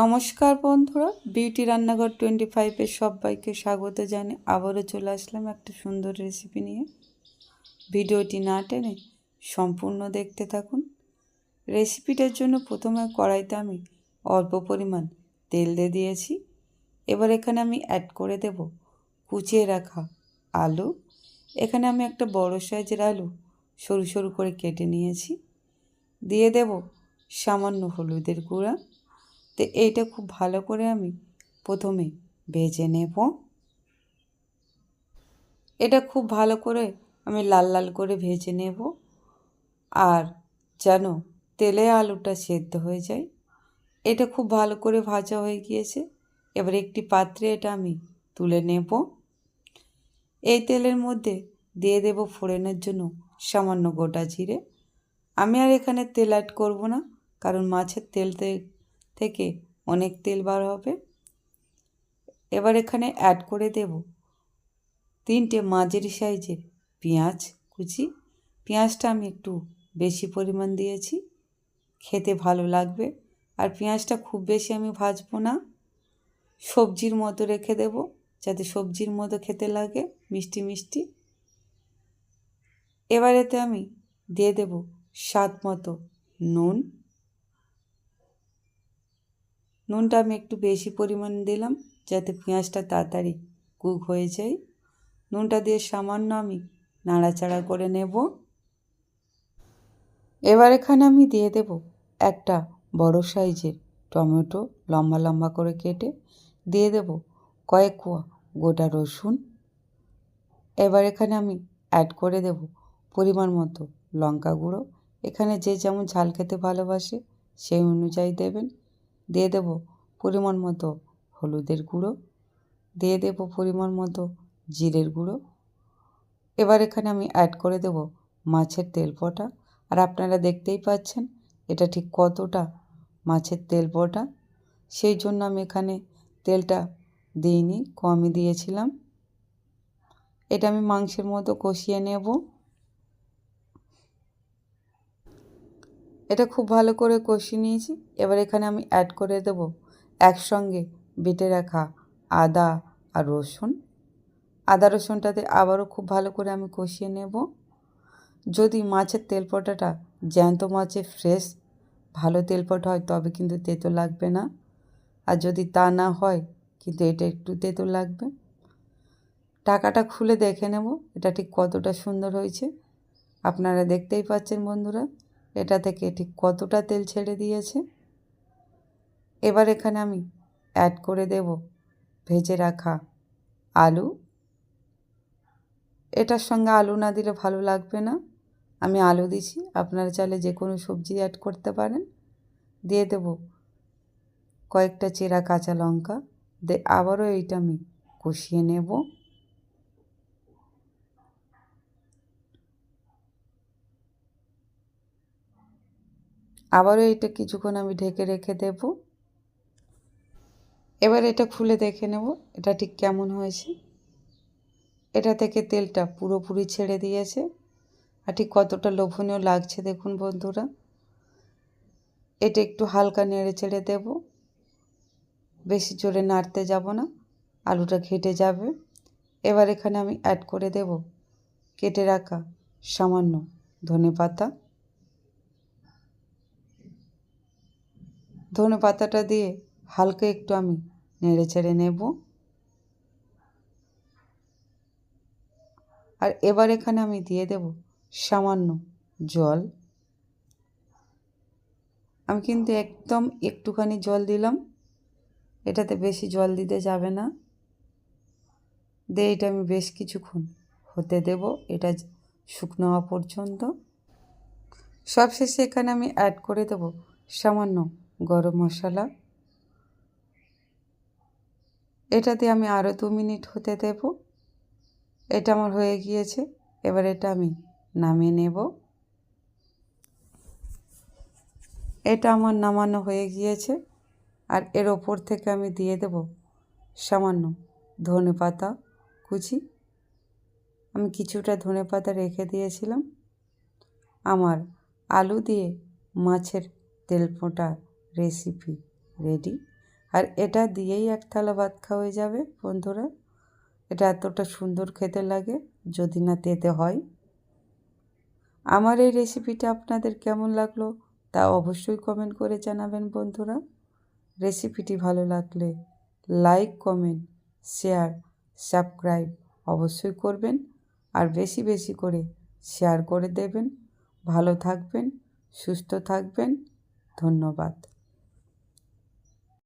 নমস্কার বন্ধুরা বিউটি রান্নাঘর টোয়েন্টি ফাইভের সবাইকে স্বাগত জানিয়ে আবারও চলে আসলাম একটা সুন্দর রেসিপি নিয়ে। ভিডিওটি না টেনে সম্পূর্ণ দেখতে থাকুন। রেসিপিটার জন্য প্রথমে কড়াইতে আমি অল্প পরিমাণ তেল দিয়ে দিয়েছি। এবার এখানে আমি অ্যাড করে দেব কুচিয়ে রাখা আলু। এখানে আমি একটা বড় সাইজের আলু সরু সরু করে কেটে নিয়েছি। দিয়ে দেব সামান্য হলুদের গুঁড়া। তো এইটা খুব ভালো করে আমি প্রথমে ভেজে নেব। এটা খুব ভালো করে আমি লাল লাল করে ভেজে নেব। আর যেন তেলে আলুটা সেদ্ধ হয়ে যায়। এটা খুব ভালো করে ভাজা হয়ে গিয়েছে। এবার একটি পাত্রে এটা আমি তুলে নেব। এই তেলের মধ্যে দিয়ে দেব ফোড়নের জন্য সামান্য গোটা জিরে। আমি আর এখানে তেল অ্যাড করব না, কারণ মাছের তেলতে থেকে অনেক তেল বার হবে। এবার এখানে অ্যাড করে দেব তিনটে মাঝারি সাইজের পেঁয়াজ কুচি। পেঁয়াজটা আমি একটু বেশি পরিমাণ দিয়েছি, খেতে ভালো লাগবে। আর পেঁয়াজটা খুব বেশি আমি ভাজবো না, সবজির মতো রেখে দেব যাতে সবজির মতো খেতে লাগে, মিষ্টি মিষ্টি। এবার এতে আমি দিয়ে দেব স্বাদ মতো নুন। নুনটা আমি একটু বেশি পরিমাণ দিলাম যাতে পেঁয়াজটা তাড়াতাড়ি কুক হয়ে যায়। নুনটা দিয়ে সামান্য আমি নাড়াচাড়া করে নেব। এবার এখানে আমি দিয়ে দেব একটা বড় সাইজের টমেটো লম্বা লম্বা করে কেটে। দিয়ে দেব কয়েক কোয়া গোটা রসুন। এবার এখানে আমি অ্যাড করে দেব পরিমাণ মতো লঙ্কা গুঁড়ো। এখানে যে যেমন ঝাল খেতে ভালোবাসে সেই অনুযায়ী দেবেন। দিয়ে দেব পরিমাণ মতো হলুদের গুঁড়ো, দিয়ে দেব পরিমাণ মতো জিরের গুঁড়ো। এবার এখানে আমি অ্যাড করে দেব মাছের তেল পটা আর আপনারা দেখতেই পাচ্ছেন এটা ঠিক কতটা মাছের তেল পটা সেই জন্য আমি এখানে তেলটা দিইনি, কমই দিয়েছিলাম। এটা আমি মাংসের মতো কষিয়ে নেব। এটা খুব ভালো করে কষিয়ে নিয়েছি। এবার এখানে আমি অ্যাড করে দেব একসঙ্গে বেটে রাখা আদা আর রসুন। আদা রসুনটাতে আবারও খুব ভালো করে আমি কষিয়ে নেব। যদি মাছের তেলপটাটা জ্যান্ত মাছে ফ্রেশ ভালো তেলপট হয় তবে কিন্তু তেতো লাগবে না। আর যদি তা না হয়, কিন্তু এটা একটু তেতো লাগবে। টাকাটা খুলে দেখে নেব, এটা ঠিক কতটা সুন্দর হয়েছে। আপনারা দেখতেই পাচ্ছেন বন্ধুরা। এটা থেকে ঠিক কতটা তেল ছেড়ে দিয়েছে? এবার এখানে আমি অ্যাড করে দেব ভেজে রাখা আলু। এটার সঙ্গে আলু না দিলে ভালো লাগবে না। আমি আলু দিছি, আপনারা চাইলে যে কোনো সবজি অ্যাড করতে পারেন। দিয়ে দেব কয়েকটা চেরা কাঁচা লঙ্কা। দে, আবারও এইটা আমি কষিয়ে নেব। আবারও এটা কিছুক্ষণ আমি ঢেকে রেখে দেব। এবার এটা খুলে দেখে নেব, এটা ঠিক কেমন হয়েছে। এটা থেকে তেলটা পুরোপুরি ছেড়ে দিয়েছে। আর ঠিক কতটা লোভনীয় লাগছে দেখুন বন্ধুরা। এটা একটু হালকা নেড়ে ছেড়ে দেব। বেশি জোরে নাড়তে যাব না, আলুটা ঘেটে যাবে। এবার এখানে আমি অ্যাড করে দেব, কেটে রাখা সামান্য ধনে পাতা। ধনে পাতাটা দিয়ে হালকা একটু আমি নেড়ে চেড়ে নেব। আর এবার এখানে আমি দিয়ে দেব সামান্য জল। আমি কিন্তু একদম একটুখানি জল দিলাম। এটাতে বেশি জল দিতে যাবে না। দিয়ে এটা আমি বেশ কিছুক্ষণ হতে দেব, এটা শুকনো হওয়া পর্যন্ত। সবশেষে এখানে আমি অ্যাড করে দেব সামান্য গরম মশলা। এটাতে আমি আরও দু মিনিট হতে দেব। এটা আমার হয়ে গিয়েছে। এবার এটা আমি নামিয়ে নেব। এটা আমার নামানো হয়ে গিয়েছে। আর এর ওপর থেকে আমি দিয়ে দেব সামান্য ধনে পাতা কুচি। আমি কিছুটা ধনে পাতা রেখে দিয়েছিলাম। আমার আলু দিয়ে মাছের তেল ফোঁটা রেসিপি রেডি আর এটা দিয়েই এক থালা ভাত খাওয়া যাবে, বন্ধুরা। এটা এতটা সুন্দর খেতে লাগে, যদি না তেতে হয়। আমার এই রেসিপিটা আপনাদের কেমন লাগল তা অবশ্যই কমেন্ট করে জানাবেন, বন্ধুরা। রেসিপিটি ভালো লাগলে লাইক কমেন্ট শেয়ার সাবস্ক্রাইব অবশ্যই করবেন আর বেশি বেশি করে শেয়ার করে দেবেন। ভালো থাকবেন, সুস্থ থাকবেন। ধন্যবাদ।